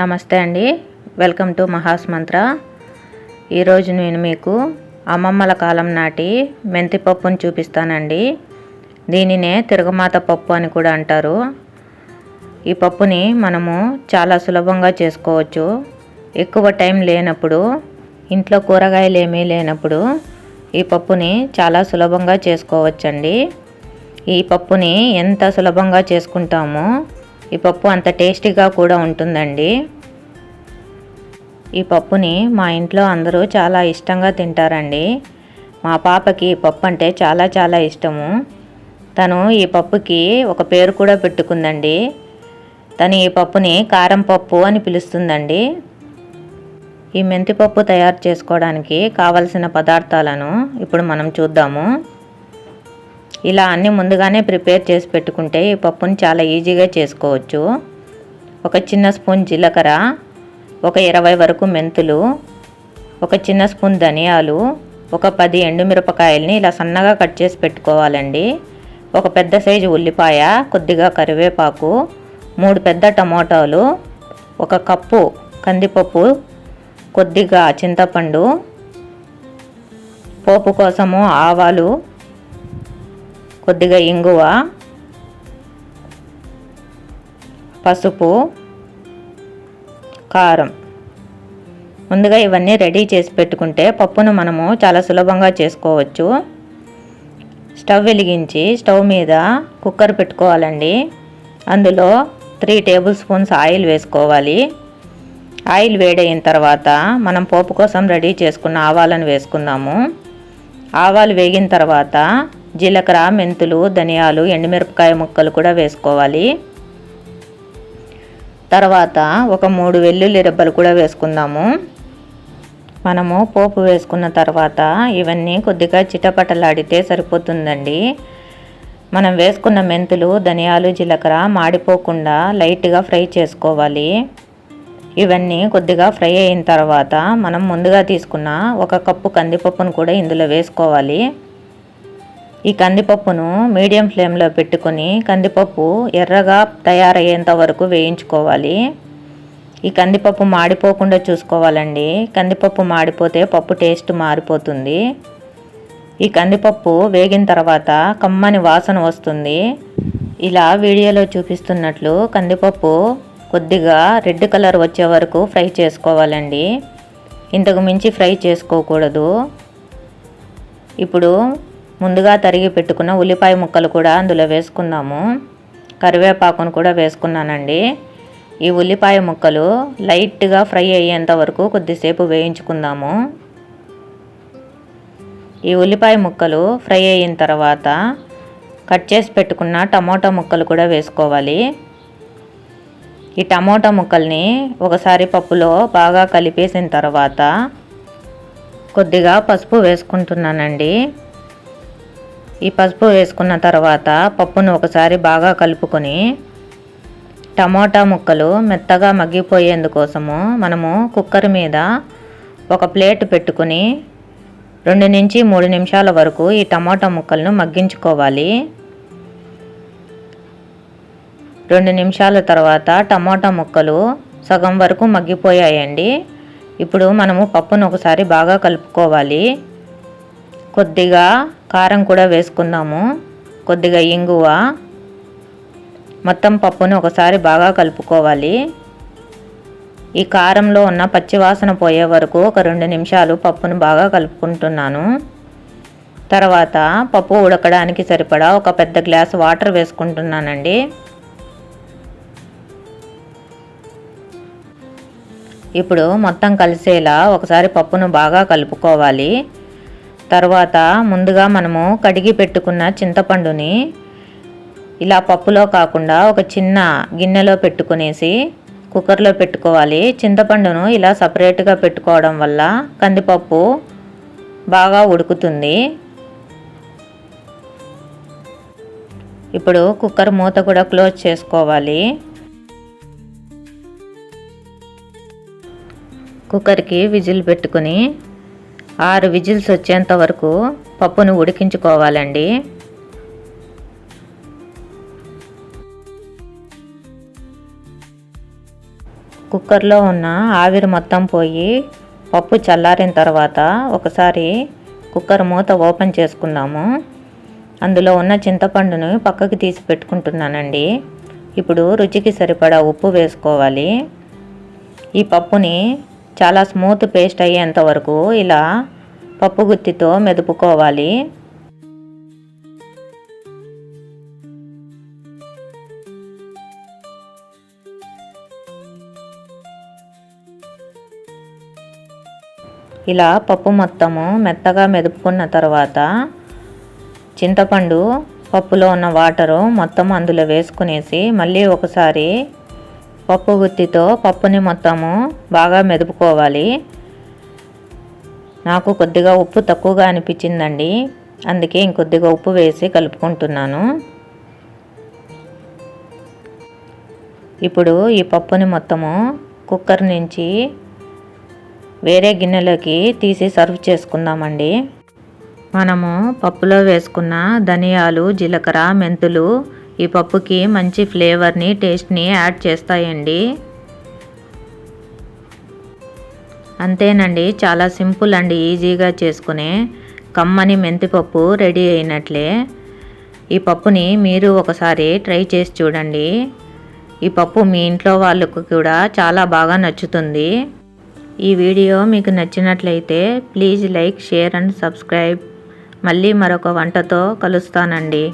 నమస్తే అండి. Welcome to Maha's మంత్ర. ఈరోజు నేను మీకు అమ్మమ్మల కాలం నాటి మెంతి పప్పును చూపిస్తానండి. దీనినే తిరగమాత పప్పు అని కూడా అంటారు. ఈ పప్పుని మనము చాలా సులభంగా చేసుకోవచ్చు. ఎక్కువ టైం లేనప్పుడు ఇంట్లో కూరగాయలు ఏమీ లేనప్పుడు ఈ పప్పుని చాలా సులభంగా చేసుకోవచ్చండి. ఈ పప్పుని ఎంత సులభంగా చేసుకుంటామో ఈ పప్పు అంత టేస్టీగా కూడా ఉంటుందండి. ఈ పప్పుని మా ఇంట్లో అందరూ చాలా ఇష్టంగా తింటారండి. మా పాపకి ఈ పప్పు అంటే చాలా చాలా ఇష్టము. తను ఈ పప్పుకి ఒక పేరు కూడా పెట్టుకుందండి. తను ఈ పప్పుని కారం పప్పు అని పిలుస్తుందండి. ఈ మెంతిపప్పు తయారు చేసుకోవడానికి కావలసిన పదార్థాలను ఇప్పుడు మనం చూద్దాము. ఇలా అన్ని ముందుగానే ప్రిపేర్ చేసి పెట్టుకుంటే ఈ పప్పుని చాలా ఈజీగా చేసుకోవచ్చు. ఒక చిన్న స్పూన్ జీలకర్ర ఒక ఇరవై వరకు మెంతులు ఒక చిన్న స్పూన్ ధనియాలు ఒక పది ఎండుమిరపకాయలని ఇలా సన్నగా కట్ చేసి పెట్టుకోవాలండి. ఒక పెద్ద సైజు ఉల్లిపాయ కొద్దిగా కరివేపాకు మూడు పెద్ద టమోటాలు ఒక కప్పు కందిపప్పు కొద్దిగా చింతపండు పోపు కోసము ఆవాలు కొద్దిగా ఇంగువ పసుపు కారం. ముందుగా ఇవన్నీ రెడీ చేసి పెట్టుకుంటే పప్పును మనము చాలా సులభంగా చేసుకోవచ్చు. స్టవ్ వెలిగించి స్టవ్ మీద కుక్కర్ పెట్టుకోవాలండి. అందులో త్రీ టేబుల్ స్పూన్స్ ఆయిల్ వేసుకోవాలి. ఆయిల్ వేడైన తర్వాత మనం పోపు కోసం రెడీ చేసుకున్న ఆవాలను వేసుకుందాము. ఆవాలు వేగిన తర్వాత జీలకర్ర మెంతులు ధనియాలు ఎండుమిరపకాయ ముక్కలు కూడా వేసుకోవాలి. తర్వాత ఒక మూడు వెల్లుల్లి రెబ్బలు కూడా వేసుకుందాము. మనము పోపు వేసుకున్న తర్వాత ఇవన్నీ కొద్దిగా చిటపటలాడితే సరిపోతుందండి. మనం వేసుకున్న మెంతులు ధనియాలు జీలకర్ర మాడిపోకుండా లైట్గా ఫ్రై చేసుకోవాలి. ఇవన్నీ కొద్దిగా ఫ్రై అయిన తర్వాత మనం ముందుగా తీసుకున్న ఒక కప్పు కందిపప్పును కూడా ఇందులో వేసుకోవాలి. ఈ కందిపప్పును మీడియం ఫ్లేమ్లో పెట్టుకొని కందిపప్పు ఎర్రగా తయారయ్యేంత వరకు వేయించుకోవాలి. ఈ కందిపప్పు మాడిపోకుండా చూసుకోవాలండి. కందిపప్పు మాడిపోతే పప్పు టేస్ట్ మారిపోతుంది. ఈ కందిపప్పు వేగిన తర్వాత కమ్మని వాసన వస్తుంది. ఇలా వీడియోలో చూపిస్తున్నట్లు కందిపప్పు కొద్దిగా రెడ్ కలర్ వచ్చే వరకు ఫ్రై చేసుకోవాలండి. ఇంతకు మించి ఫ్రై చేసుకోకూడదు. ఇప్పుడు ముందుగా తరిగి పెట్టుకున్న ఉల్లిపాయ ముక్కలు కూడా అందులో వేసుకుందాము. కరివేపాకును కూడా వేసుకున్నానండి. ఈ ఉల్లిపాయ ముక్కలు లైట్గా ఫ్రై అయ్యేంత వరకు కొద్దిసేపు వేయించుకుందాము. ఈ ఉల్లిపాయ ముక్కలు ఫ్రై అయిన తర్వాత కట్ చేసి పెట్టుకున్న టమోటా ముక్కలు కూడా వేసుకోవాలి. ఈ టమోటా ముక్కల్ని ఒకసారి పప్పులో బాగా కలిపేసిన తర్వాత కొద్దిగా పసుపు వేసుకుంటున్నానండి. ఈ పసుపు వేసుకున్న తర్వాత పప్పును ఒకసారి బాగా కలుపుకొని టమోటా ముక్కలు మెత్తగా మగ్గిపోయేందుకోసము మనము కుక్కర్ మీద ఒక ప్లేట్ పెట్టుకుని రెండు నుంచి మూడు నిమిషాల వరకు ఈ టమోటా ముక్కలను మగ్గించుకోవాలి. రెండు నిమిషాల తర్వాత టమోటా ముక్కలు సగం వరకు మగ్గిపోయాయండి. ఇప్పుడు మనము పప్పును ఒకసారి బాగా కలుపుకోవాలి. కొద్దిగా కారం కూడా వేసుకుందాము. కొద్దిగా ఇంగువ మొత్తం పప్పును ఒకసారి బాగా కలుపుకోవాలి. ఈ కారంలో ఉన్న పచ్చివాసన పోయే వరకు ఒక రెండు నిమిషాలు పప్పును బాగా కలుపుకుంటున్నాను. తర్వాత పప్పు ఉడకడానికి సరిపడా ఒక పెద్ద గ్లాస్ వాటర్ వేసుకుంటున్నానండి. ఇప్పుడు మొత్తం కలిసేలా ఒకసారి పప్పును బాగా కలుపుకోవాలి. తర్వాత ముందుగా మనము కడిగి పెట్టుకున్న చింతపండుని ఇలా పప్పులో కాకుండా ఒక చిన్న గిన్నెలో పెట్టుకునేసి కుక్కర్లో పెట్టుకోవాలి. చింతపండును ఇలా సపరేట్గా పెట్టుకోవడం వల్ల కందిపప్పు బాగా ఉడుకుతుంది. ఇప్పుడు కుక్కర్ మూత కూడా క్లోజ్ చేసుకోవాలి. కుక్కర్కి విజిల్ పెట్టుకుని ఆరు విజిల్స్ వచ్చేంత వరకు పప్పును ఉడికించుకోవాలండి. కుక్కర్లో ఉన్న ఆవిరి మొత్తం పోయి పప్పు చల్లారిన తర్వాత ఒకసారి కుక్కర్ మూత ఓపెన్ చేసుకుందాము. అందులో ఉన్న చింతపండును పక్కకి తీసి పెట్టుకుంటున్నానండి. ఇప్పుడు రుచికి సరిపడా ఉప్పు వేసుకోవాలి. ఈ పప్పుని చాలా స్మూత్ పేస్ట్ అయ్యేంత వరకు ఇలా పప్పు గుత్తితో మెదుపుకోవాలి. ఇలా పప్పు మొత్తము మెత్తగా మెదుపుకున్న తర్వాత చింతపండు పప్పులో ఉన్న వాటరు మొత్తం అందులో వేసుకునేసి మళ్ళీ ఒకసారి పప్పు గుత్తితో పప్పుని మొత్తము బాగా మెదుపుకోవాలి. నాకు కొద్దిగా ఉప్పు తక్కువగా అనిపించిందండి. అందుకే ఇంకొద్దిగా ఉప్పు వేసి కలుపుకుంటున్నాను. ఇప్పుడు ఈ పప్పుని మొత్తము కుక్కర్ నుంచి వేరే గిన్నెలోకి తీసి సర్వ్ చేసుకుందామండి. మనము పప్పులో వేసుకున్న ధనియాలు జీలకర్ర మెంతులు ఈ పప్పుకి మంచి ఫ్లేవర్ని టేస్ట్ని యాడ్ చేస్తాయండి. అంతేనండి చాలా సింపుల్ అండి ఈజీగా చేసుకునే కమ్మని మెంతిపప్పు రెడీ అయినట్లే. ఈ పప్పుని మీరు ఒకసారి ట్రై చేసి చూడండి. ఈ పప్పు మీ ఇంట్లో వాళ్ళకు కూడా చాలా బాగా నచ్చుతుంది. ఈ వీడియో మీకు నచ్చినట్లయితే please like share and subscribe. మళ్ళీ మరొక వంటతో కలుస్తానండి.